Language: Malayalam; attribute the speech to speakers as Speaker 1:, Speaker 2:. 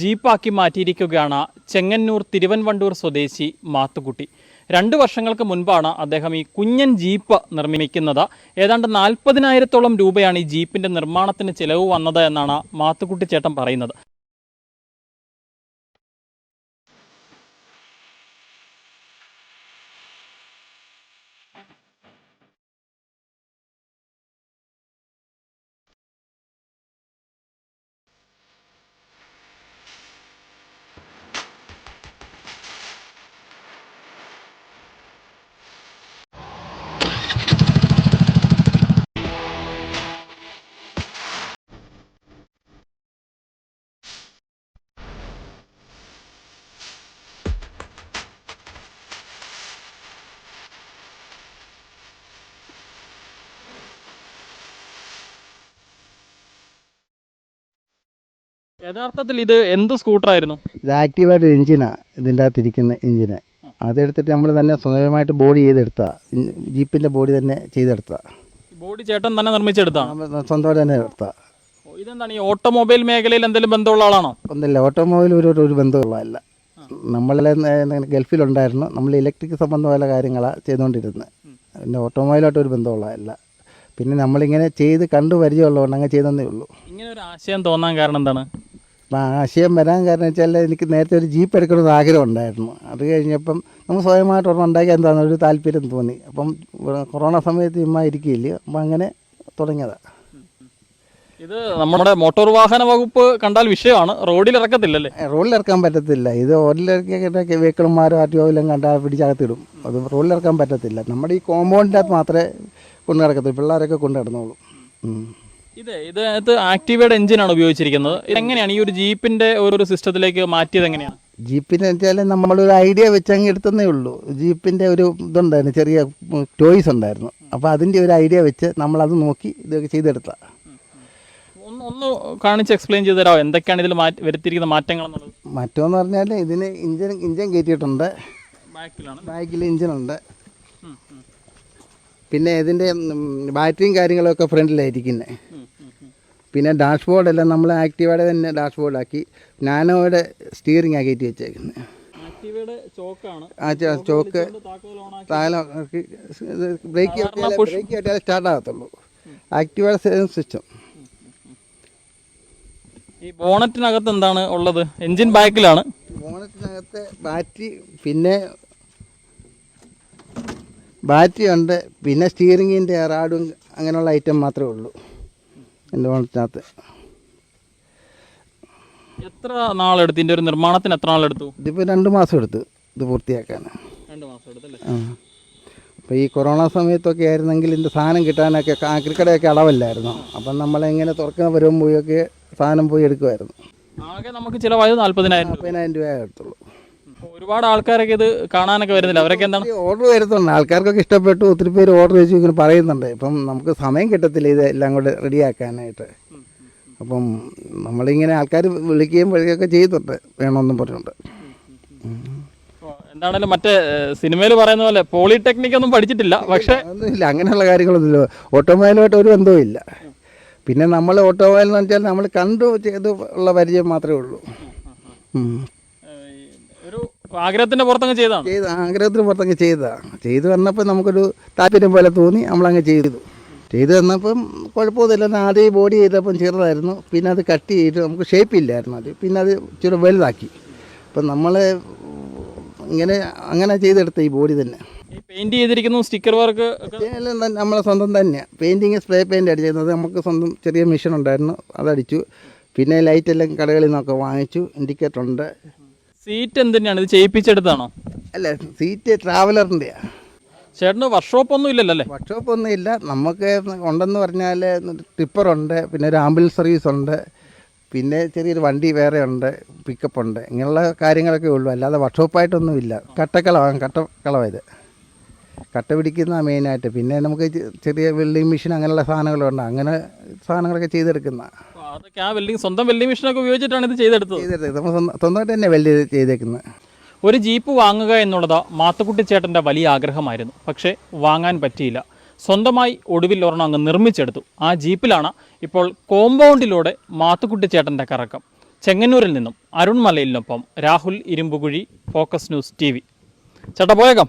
Speaker 1: ജീപ്പാക്കി മാറ്റിയിരിക്കുകയാണ് ചെങ്ങന്നൂർ തിരുവൻവണ്ടൂർ സ്വദേശി മാത്തുക്കുട്ടി. രണ്ട് വർഷങ്ങൾക്ക് മുൻപാണ് അദ്ദേഹം ഈ കുഞ്ഞൻ ജീപ്പ് നിർമ്മിക്കുന്നത്. ഏതാണ്ട് നാൽപ്പതിനായിരത്തോളം രൂപയാണ് ഈ ജീപ്പിന്റെ നിർമ്മാണത്തിന് ചിലവ് വന്നത് എന്നാണ് മാത്തുക്കുട്ടി ചേട്ടൻ പറയുന്നത്. യഥാർത്ഥത്തിൽ ഇത് എന്ത് സ്കൂട്ടറായിരുന്നു
Speaker 2: ഇത് ആക്റ്റീവായിട്ട് എഞ്ചിനാണ് ഇതിന്റെ അകത്തിരിക്കുന്ന എഞ്ചിന് അതെടുത്തിട്ട് നമ്മൾ തന്നെ സ്വന്തമായിട്ട് ബോഡി ചെയ്തെടുത്താ. ജീപ്പിന്റെ ബോഡി തന്നെ ചെയ്തെടുത്താ.
Speaker 1: ബോഡി ചേട്ടൻ തന്നെ നിർമ്മിച്ചെടുത്താണ്
Speaker 2: നമ്മൾ സ്വന്തമായിട്ട് തന്നെ എടുത്താ.
Speaker 1: ഇതെന്താണ് ഈ ഓട്ടോമൊബൈൽ മേഖലയിൽ എന്തെങ്കിലും ബന്ധമുള്ള ആളാണോ?
Speaker 2: ഒന്നില്ല ഓട്ടോമൊബൈൽ ഒരു ഒരു ബന്ധമുള്ളതല്ല നമ്മളെ ഗൾഫിലുണ്ടായിരുന്നു. നമ്മൾ ഇലക്ട്രിക് സംബന്ധമായ കാര്യങ്ങളാണ് ചെയ്തുകൊണ്ടിരുന്നത്. പിന്നെ ഓട്ടോമൊബൈലായിട്ട് ഒരു ബന്ധമുള്ളതല്ല പിന്നെ നമ്മളിങ്ങനെ ചെയ്ത് കണ്ടു പരിചയമുള്ളതുകൊണ്ട് അങ്ങ് ചെയ്തതന്നേ ഉള്ളൂ.
Speaker 1: ഇങ്ങനെ ഒരു ആശയം തോന്നാൻ കാരണം എന്താണ്?
Speaker 2: അപ്പം ആശയം വരാൻ കാരണം വെച്ചാൽ എനിക്ക് നേരത്തെ ഒരു ജീപ്പ് എടുക്കണമെന്ന് ആഗ്രഹം ഉണ്ടായിരുന്നു അത് കഴിഞ്ഞപ്പം നമുക്ക് സ്വയമായിട്ട് ഒരെണ്ണം ഉണ്ടാക്കിയാൽ എന്താണ്? ഒരു താല്പര്യം തോന്നി. അപ്പം കൊറോണ സമയത്ത് ഇമ്മ ഇരിക്കില്ല അപ്പം അങ്ങനെ തുടങ്ങിയതാണ്
Speaker 1: ഇത് നമ്മുടെ മോട്ടോർ വാഹന വകുപ്പ് കണ്ടാൽ വിഷയമാണ്. റോഡിൽ ഇറക്കത്തില്ലല്ലേ?
Speaker 2: റോഡിൽ ഇറക്കാൻ പറ്റത്തില്ല. ഇത് റോഡിലിറക്കിയ വെഹിക്കിൾമാരും ആർ ടി കണ്ടാൽ പിടിച്ചകത്തിടും. അത് റോഡിൽ ഇറക്കാൻ പറ്റത്തില്ല. നമ്മുടെ ഈ കോമ്പൗണ്ടിന്റെ അകത്ത് മാത്രമേ കൊണ്ടു നടക്കത്തുള്ളൂ പിള്ളേരൊക്കെ കൊണ്ടു നടന്നോളൂ.
Speaker 1: ഇത് ഇതിനകത്ത് ആക്റ്റീവയുടെ എഞ്ചിനാണ് ഉപയോഗിച്ചിരിക്കുന്നത്. എങ്ങനെയാണ് ഈ ഒരു ജീപ്പിന്റെ ഒരു സിസ്റ്റത്തിലേക്ക് മാറ്റിയത് എങ്ങനെയാണ്?
Speaker 2: ജീപ്പിന് വെച്ചാൽ നമ്മളൊരു ഐഡിയ വെച്ച് അങ്ങ് എടുത്തതേ ഉള്ളൂ. ജീപ്പിന്റെ ഒരു ഇതുണ്ടായിരുന്നു ചെറിയ ടോയ്സ് ഉണ്ടായിരുന്നു. അപ്പോൾ അതിന്റെ ഒരു ഐഡിയ വെച്ച് നമ്മൾ അത് നോക്കി ഇതൊക്കെ ചെയ്തെടുത്ത
Speaker 1: ഒന്ന് ഒന്ന് കാണിച്ച് എക്സ്പ്ലെയിൻ ചെയ്ത് തരാമോ എന്തൊക്കെയാണ് ഇതിൽ മാറ്റി വരുത്തിയിരിക്കുന്ന മാറ്റങ്ങൾ മാറ്റം
Speaker 2: എന്ന് പറഞ്ഞാൽ ഇതിന് ഇഞ്ചിൻ ഇഞ്ചൻ കയറ്റിയിട്ടുണ്ട്.
Speaker 1: ബാക്കിലാണ്.
Speaker 2: ബാക്കിൽ ഇഞ്ചിനുണ്ട് പിന്നെ ഇതിന്റെ ബാറ്ററിയും കാര്യങ്ങളൊക്കെ ഫ്രണ്ടിലായിരിക്കുന്നത് പിന്നെ ഡാഷ്ബോർഡ് എല്ലാം നമ്മൾ ആക്റ്റീവയുടെ തന്നെ ഡാഷ്ബോർഡാക്കി നാനോയുടെ സ്റ്റിയറിംഗ് ആക്കി കയറ്റി വെച്ചേക്കുന്നത് ആ ചോക്ക് താലം ബ്രേക്ക് ബ്രേക്ക് കയറ്റിയാലേ സ്റ്റാർട്ട് ആകത്തുള്ളൂ. ആക്റ്റീവയുടെ സെയിം സിസ്റ്റം.
Speaker 1: ഈ ബോണറ്റിനകത്ത് എന്താണ് ഉള്ളത്? എഞ്ചിൻ ബാക്കിലാണ്.
Speaker 2: ബോണറ്റിനകത്ത് ബാറ്ററി പിന്നെ ബാറ്ററി ഉണ്ട് പിന്നെ സ്റ്റീറിങ്ങിന്റെ റാഡും അങ്ങനെയുള്ള ഐറ്റം മാത്രമേ ഉള്ളൂ. എന്റെ ബോണറ്റിനകത്ത്
Speaker 1: എത്ര നാളെടുത്തു ഇതിന്റെ ഒരു നിർമ്മാണത്തിന് എത്ര നാളെടുത്തു
Speaker 2: ഇതിപ്പോൾ രണ്ട് മാസം എടുത്തു. ഇത് പൂർത്തിയാക്കാൻ.
Speaker 1: രണ്ട് മാസം എടുത്തല്ലേ
Speaker 2: അപ്പോൾ ഈ കൊറോണ സമയത്തൊക്കെ ആയിരുന്നെങ്കിൽ ഇതിന്റെ സാധനം കിട്ടാനൊക്കെ കാക്കിരിക്കടയൊക്കെ അളവല്ലായിരുന്നു. അപ്പം നമ്മളെങ്ങനെ തുറക്കാൻ വരുമ്പോഴൊക്കെ സാധനം പോയി എടുക്കുമായിരുന്നു.
Speaker 1: ആകെ നമുക്ക് ചിലവായത് നാൽപ്പതിനായിരം
Speaker 2: നാൽപ്പതിനായിരം രൂപ എടുത്തുള്ളൂ
Speaker 1: ഒരുപാട് ആൾക്കാരൊക്കെ ഇത് കാണാനൊക്കെ വരുന്നില്ല. അവരൊക്കെ എന്താണ്?
Speaker 2: ഓർഡർ വരുന്നുണ്ട്. ആൾക്കാർക്കൊക്കെ ഇഷ്ടപ്പെട്ടു. ഒത്തിരി പേര് ഓർഡർ വെച്ച് ഇങ്ങനെ പറയുന്നുണ്ട്. ഇപ്പം നമുക്ക് സമയം കിട്ടത്തില്ല ഇത് എല്ലാം കൂടെ റെഡിയാക്കാനായിട്ട് അപ്പം നമ്മളിങ്ങനെ ആൾക്കാർ വിളിക്കുകയും വഴിയൊക്കെ ചെയ്തിട്ട് വേണമെന്നും
Speaker 1: പറഞ്ഞിട്ടുണ്ട് എന്താണേലും മറ്റേ സിനിമയിൽ പറയുന്ന പോലെ പോളിടെക്നിക് ഒന്നും പഠിച്ചിട്ടില്ല. പക്ഷേ
Speaker 2: ഒന്നുമില്ല. അങ്ങനെയുള്ള കാര്യങ്ങളൊന്നുമില്ല. ഓട്ടോമൊബൈലുമായിട്ട് ഒരു ബന്ധവും ഇല്ല. പിന്നെ നമ്മൾ ഓട്ടോമൊബൈൽ എന്ന് വെച്ചാൽ നമ്മൾ കണ്ടു ചെയ്ത് ഉള്ള പരിചയം മാത്രമേ ഉള്ളൂ.
Speaker 1: ആഗ്രഹത്തിന്റെ പുറത്തങ്ങ് ചെയ്താണ്
Speaker 2: ചെയ്ത് ആഗ്രഹത്തിന് പുറത്തങ്ങ് ചെയ്തതാണ് ചെയ്തു വന്നപ്പോൾ നമുക്കൊരു താല്പര്യം പോലെ തോന്നി നമ്മളങ്ങ് ചെയ്തു. ചെയ്തു വന്നപ്പം കുഴപ്പമൊന്നുമില്ല. ആദ്യം ബോഡി ചെയ്തപ്പം ചെറുതായിരുന്നു. പിന്നെ അത് കട്ട് ചെയ്തിട്ട് നമുക്ക് ഷേപ്പ് ഇല്ലായിരുന്നു അത്. പിന്നെ അത് ഇച്ചിരി വലുതാക്കി. അപ്പം നമ്മൾ ഇങ്ങനെ അങ്ങനെ ചെയ്തെടുത്ത ഈ ബോഡി തന്നെ.
Speaker 1: പെയിന്റ് ചെയ്തിരിക്കുന്നു സ്റ്റിക്കർ വർക്ക്
Speaker 2: എല്ലാം നമ്മളെ സ്വന്തം തന്നെയാണ് പെയിന്റിങ് സ്പ്രേ പെയിന്റ് അടിച്ചിരുന്നത് നമുക്ക് സ്വന്തം ചെറിയ മെഷീൻ ഉണ്ടായിരുന്നു. അതടിച്ചു. പിന്നെ ലൈറ്റെല്ലാം കടകളിൽ നിന്നൊക്കെ വാങ്ങിച്ചു. ഇൻഡിക്കേറ്റർ ഉണ്ട്.
Speaker 1: സീറ്റ് എന്തിനാണ്? ഇത് ചെയ്യിപ്പിച്ചെടുത്താണോ
Speaker 2: അല്ല സീറ്റ് ട്രാവലറിന്റെയാണ്
Speaker 1: ചേട്ടന് വർക്ക്ഷോപ്പ് ഒന്നും ഇല്ലല്ലോ അല്ലേ?
Speaker 2: വർക്ക്ഷോപ്പ് ഒന്നും ഇല്ല. നമുക്ക് ഉണ്ടെന്ന് പറഞ്ഞാൽ ടിപ്പറുണ്ട് പിന്നെ ഒരു ആംബുലൻസ് സർവീസ് ഉണ്ട് പിന്നെ ചെറിയൊരു വണ്ടി വേറെ ഉണ്ട് പിക്കപ്പ് ഉണ്ട്. ഇങ്ങനെയുള്ള കാര്യങ്ങളൊക്കെ ഉള്ളൂ. അല്ലാതെ വർക്ക്ഷോപ്പായിട്ടൊന്നും ഇല്ല. കട്ടക്കളമാണ് കട്ടക്കളമായത് കട്ട പിടിക്കുന്ന മെയിനായിട്ട് പിന്നെ നമുക്ക് ചെറിയ വെൽഡിങ് മെഷീൻ അങ്ങനെയുള്ള സാധനങ്ങളുണ്ട്. അങ്ങനെ സാധനങ്ങളൊക്കെ ചെയ്തെടുക്കുന്ന
Speaker 1: അതൊക്കെ ആ വെൽഡിംഗ് സ്വന്തം വെൽഡിംഗ് മെഷീനൊക്കെ ഉപയോഗിച്ചിട്ടാണ് ഇത് ചെയ്തെടുത്തത്.
Speaker 2: ചെയ്തെടുത്ത് നമ്മൾ സ്വന്തം- സ്വന്തമായിട്ട് തന്നെ വെൽഡ് ചെയ്തേക്കുന്നത്.
Speaker 1: ഒരു ജീപ്പ് വാങ്ങുക എന്നുള്ളത് മാത്തുക്കുട്ടി ചേട്ടന്റെ വലിയ ആഗ്രഹമായിരുന്നു. പക്ഷേ വാങ്ങാൻ പറ്റിയില്ല. സ്വന്തമായി ഒടുവിൽ ഒരെണ്ണം അങ്ങ് നിർമ്മിച്ചെടുത്തു. ആ ജീപ്പിലാണ് ഇപ്പോൾ കോമ്പൗണ്ടിലൂടെ മാത്തുക്കുട്ടി ചേട്ടന്റെ കറക്കം. ചെങ്ങന്നൂരിൽ നിന്നും Arun മലയിലിനൊപ്പം Rahul Irumpukuzhi Focus News T V. ചേട്ടാ പോയേക്കാം.